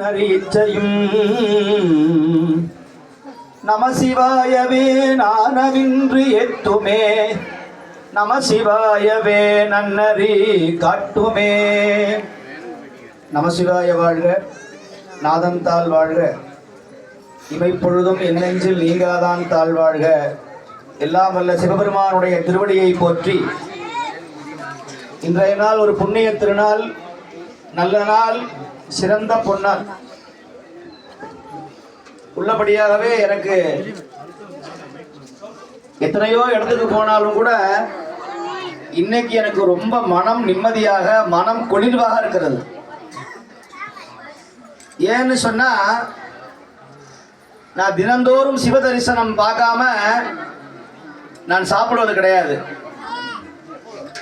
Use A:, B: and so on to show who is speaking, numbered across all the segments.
A: நரீச்சையும் நம சிவாயவே நானவின்று எத்துமே நம சிவாயவே நன்னறி காட்டுமே. நம சிவாய வாழ்க நாதன் தாழ் வாழ்க. இமைப்பொழுதும் என்னெஞ்சில் நீங்காதான் தாழ் வாழ்க. எல்லாம் வல்ல சிவபெருமானுடைய திருவடியை போற்றி இன்றைய நாள் ஒரு புண்ணிய திருநாள். நல்ல நாள் சிறந்த பொன்னாள். உள்ளபடியாகவே எனக்கு எத்தனையோ இடத்துக்கு போனாலும் கூட இன்னைக்கு எனக்கு ரொம்ப மனம் நிம்மதியாக மனம் குளிர்வாக இருக்கிறது. ஏன்னு சொன்னா நான் தினந்தோறும் சிவ தரிசனம் பார்க்காம நான் சாப்பிடுவது கிடையாது.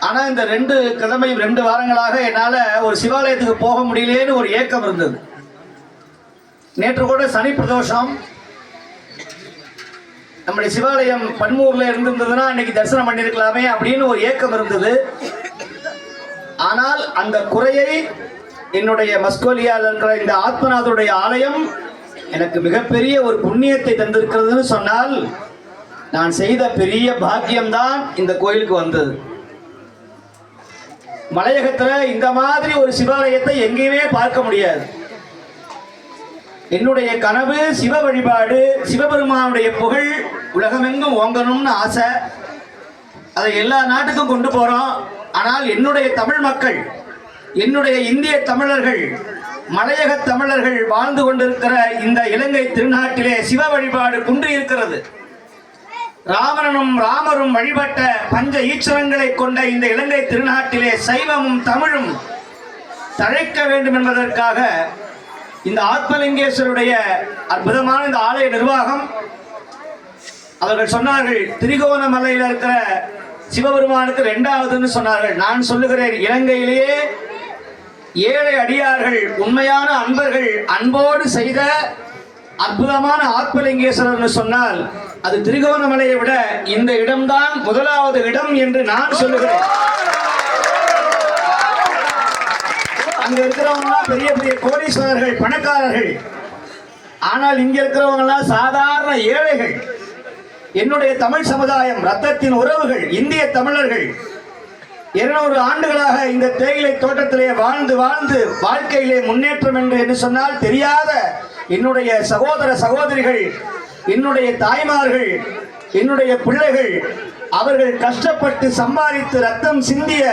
A: ஆனா இந்த ரெண்டு கிழமை ரெண்டு வாரங்களாக என்னால ஒரு சிவாலயத்துக்கு போக முடியலேன்னு ஒரு ஏக்கம் இருந்தது. நேற்று கூட சனி பிரதோஷம். நம்முடைய சிவாலயம் பன்மூர்ல இருந்திருந்ததுன்னா இன்னைக்கு தரிசனம் பண்ணிருக்கலாமே அப்படின்னு ஒரு ஏக்கம் இருந்தது. ஆனால் அந்த குறையை என்னுடைய மஸ்கோலியால் இருக்கிற இந்த ஆத்மநாதருடைய ஆலயம் எனக்கு மிகப்பெரிய ஒரு புண்ணியத்தை தந்திருக்கிறதுன்னு சொன்னால் நான் செய்த பெரிய பாக்கியம்தான் இந்த கோயிலுக்கு வந்தது. மலையகத்துல இந்த மாதிரி ஒரு சிவாலயத்தை எங்கேயுமே பார்க்க முடியாது. என்னுடைய கனவு சிவ வழிபாடு சிவபெருமானுடைய புகழ் உலகமெங்கும் ஓங்கணும்னு ஆசை. அதை எல்லா நாட்டுக்கும் கொண்டு போறோம். ஆனால் என்னுடைய தமிழ் மக்கள் என்னுடைய இந்திய தமிழர்கள் மலையக தமிழர்கள் வாழ்ந்து கொண்டிருக்கிற இந்த இலங்கை திருநாட்டிலே சிவ வழிபாடு குன்று இருக்கிறது. ராவணனும் ராமரும் வழிபட்ட பஞ்ச ஈச்சரங்களை கொண்ட இந்த இலங்கை திருநாட்டிலே சைவமும் தமிழும் தழைக்க வேண்டும் என்பதற்காக இந்த ஆத்மலிங்கேஸ்வருடைய அற்புதமான இந்த ஆலய நிர்வாகம் அவர்கள் சொன்னார்கள் திரிகோணமலையில் இருக்கிற சிவபெருமானுக்கு இரண்டாவதுன்னு சொன்னார்கள். நான் சொல்லுகிறேன் இலங்கையிலேயே ஏழை அடியார்கள் உண்மையான அன்பர்கள் அன்போடு செய்த அற்புதமான ஆத்மலிங்கேஸ்வரர்னு சொன்னால் அது திருகோணமலையை விட இந்த இடம்தான் முதலாவது இடம் என்று நான் சொல்லுகிறேன். அங்க இருக்கிறவங்க பெரிய பெரிய கோடீஸ்வரர்கள் பணக்காரர்கள். ஆனால் இங்க இருக்கிறவங்க எல்லாம் சாதாரண ஏழைகள். என்னுடைய தமிழ் சமுதாயம் ரத்தத்தின் உறவுகள் இந்திய தமிழர்கள். இருநூறு ஆண்டுகளாக இந்த தேயிலை தோட்டத்திலே வாழ்ந்து வாழ்ந்து வாழ்க்கையிலே முன்னேற்றம் என்று என்று சொன்னால் தெரியாத என்னுடைய சகோதர சகோதரிகள் என்னுடைய தாய்மார்கள் என்னுடைய பிள்ளைகள் அவர்கள் கஷ்டப்பட்டு சம்பாதித்து ரத்தம் சிந்திய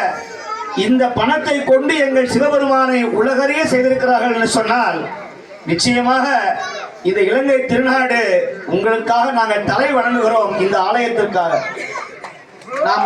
A: இந்த பணத்தை கொண்டு எங்கள் சிவபெருமானை உலகறிய செய்திருக்கிறார்கள் என்று சொன்னால் நிச்சயமாக இந்த இலங்கை திருநாடு உங்களுக்காக நாங்கள் தலை வணங்குகிறோம் இந்த ஆலயத்திற்காக. நாம்